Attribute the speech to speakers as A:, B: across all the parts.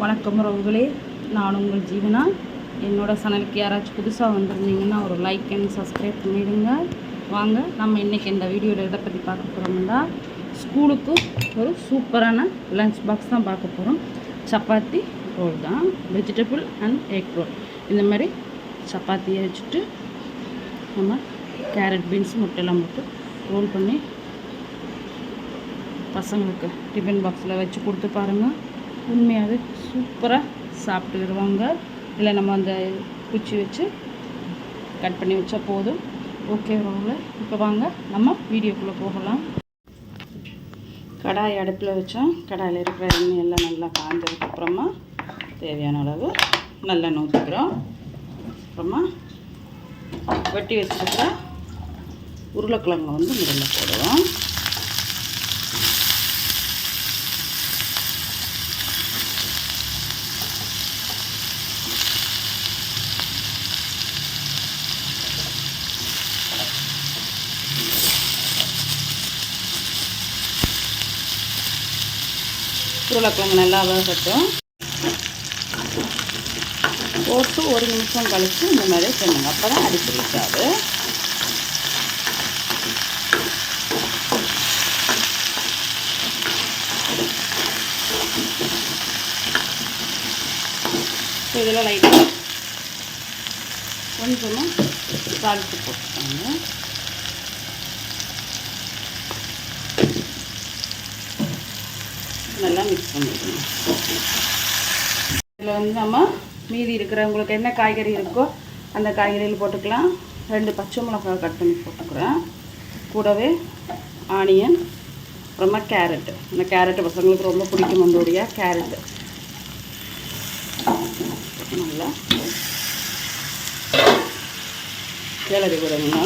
A: வணக்கம் உறவுகளே. நான் உங்கள் ஜீவனா. என்னோட சேனலுக்கு யாராச்சும் புதுசாக வந்திருந்தீங்கன்னா ஒரு லைக் அண்ட் சப்ஸ்கிரைப் பண்ணிவிடுங்க வாங்க நம்ம இன்றைக்கி இந்த வீடியோவில் எதை பற்றி பார்க்க போகிறோம்னா ஸ்கூலுக்கு ஒரு சூப்பரான லஞ்ச் பாக்ஸ் தான் பார்க்க போகிறோம் சப்பாத்தி ரோல் தான். வெஜிடபிள் அண்ட் எக் ரோல் இந்த மாதிரி சப்பாத்தியை வச்சுட்டு நம்ம கேரட் பீன்ஸ் முட்டையெல்லாம் போட்டு ரோல் பண்ணி பசங்களுக்கு டிஃபன் பாக்ஸில் வச்சு கொடுத்து பாருங்கள் உண்மையாகவே சூப்பராக சாப்பிட்டுக்கிடுவாங்க. இல்லை நம்ம அந்த குச்சி வச்சு கட் பண்ணி வச்சா போதும். ஓகே வாங்க. இப்போ வாங்க நம்ம வீடியோக்குள்ளே போகலாம். கடாய் அடுப்பில் வச்சோம். கடாயில் இருக்கிற எண்ணெய் எல்லாம் நல்லா காய்ஞ்சதுக்கப்புறமா தேவையான அளவு நல்லெண்ணெய் ஊற்றிக்கிறோம் அப்புறமா வெட்டி வச்சுருக்கிற உருளைக்கிழங்கு வந்து முதல்ல போடுவோம். உருளைக்கிழங்கு நல்லா வேகட்டும் போட்டு ஒரு நிமிஷம் கழித்து இந்த மாதிரி செய்யணுங்க அப்போ தான் அடி பிடிக்காது இதில் லைட்டாக கொஞ்சமாக தாளித்து போட்டுக்கோங்க. நல்லா மிக்ஸ் பண்ணிக்கணும். இதில் வந்து நம்ம மீதி இருக்கிறவங்களுக்கு என்ன காய்கறி இருக்கோ அந்த காய்கறியில் போட்டுக்கலாம். ரெண்டு பச்சை மிளகாய் கட் பண்ணி போட்டுக்கிறேன். கூடவே ஆனியன் அப்புறமா கேரட்டு இந்த கேரட்டு பசங்களுக்கு ரொம்ப பிடிக்கும் நம்மளுடைய கேரட்டு நல்லா கிளறி விடுங்க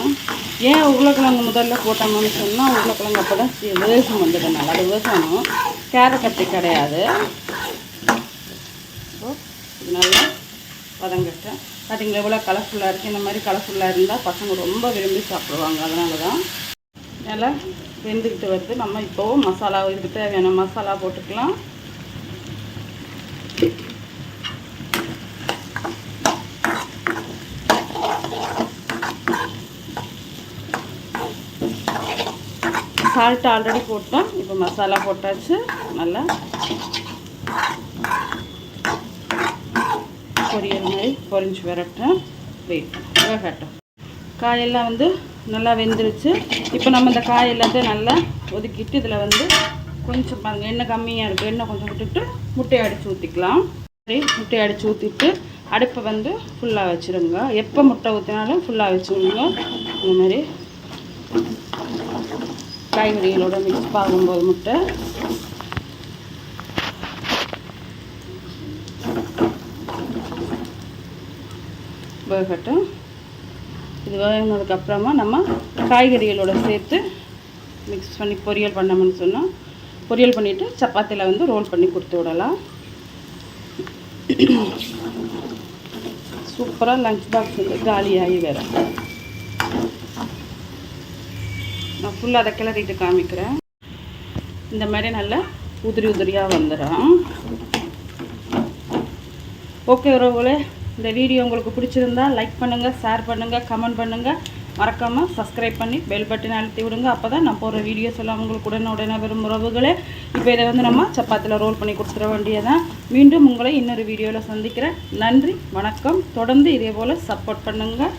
A: ஏன் உருளைக்கிழங்கு முதல்ல போட்டோம்னு சொன்னால் உருளைக்கிழங்கு அப்போ தான் வேகம் வந்ததுனால அது வேகணும் கேரட் கட்டி கிடையாது. இது நல்லா வதங்கட்டேன் பார்த்தீங்களா எவ்வளோ கலர்ஃபுல்லாக இருக்குது இந்த மாதிரி கலர்ஃபுல்லாக இருந்தால் பசங்க ரொம்ப விரும்பி சாப்பிடுவாங்க. அதனால தான் நல்லா வெந்துக்கிட்டு வருது. நம்ம இப்போவும் மசாலா இதுக்கு தேவையான மசாலா போட்டுக்கலாம். சால்ட் ஆல்ரெடி போட்டோம். இப்போ மசாலா போட்டாச்சு. நல்லா பொரியல் மாதிரி பொரிஞ்சு வரட்டும். வெயிட் வேகட்டும் காயெல்லாம் வந்து நல்லா வெந்துருச்சு. இப்போ நம்ம இந்த காய் எல்லாத்தையும் நல்லா ஒதுக்கிட்டு இதில் வந்து கொஞ்சம் பாருங்கள் எண்ணெய் கம்மியாக இருக்குது எண்ணெய் கொஞ்சம் விட்டுட்டு முட்டையை அடித்து ஊற்றிக்கலாம் சரி முட்டையை அடித்து ஊற்றிட்டு அடுப்பை வந்து ஃபுல்லாக வச்சுருங்க. எப்போ முட்டை ஊற்றினாலும் ஃபுல்லாக வச்சுருங்க இந்த மாதிரி. காய்கறிகளோட மிக்ஸ் ஆகும்போது முட்டை வேகட்டும். இது வேகினதுக்கப்புறமா நம்ம காய்கறிகளோட சேர்த்து மிக்ஸ் பண்ணி பொரியல் பண்ணோம்னு சொன்னால் பொரியல் பண்ணிவிட்டு சப்பாத்தியில் வந்து ரோல் பண்ணி கொடுத்து விடலாம். சூப்பராக லஞ்ச் பாக்ஸ் வந்து காலியாகி வேறு. நான் ஃபுல்லாக அதை கிளறிட்டு காமிக்கிறேன். இந்த மாதிரி நல்லா உதிரி உதிரியாக வந்துடும். ஓகே உறவுகளே இந்த வீடியோ உங்களுக்கு பிடிச்சிருந்தா லைக் பண்ணுங்கள் ஷேர் பண்ணுங்கள் கமெண்ட் பண்ணுங்கள் மறக்காமல் சப்ஸ்கிரைப் பண்ணி பெல் பட்டன் அழுத்தி விடுங்க. அப்போ தான் நான் போகிற வீடியோஸ் எல்லாம் உங்களுக்கு உடனே உடனே வரும் உறவுகளே. இப்போ இதை வந்து நம்ம சப்பாத்தியில் ரோல் பண்ணி கொடுத்துட வேண்டியதான் மீண்டும் உங்களை இன்னொரு வீடியோவில் சந்திக்கிறேன். நன்றி வணக்கம். தொடர்ந்து இதே போல் சப்போர்ட் பண்ணுங்கள்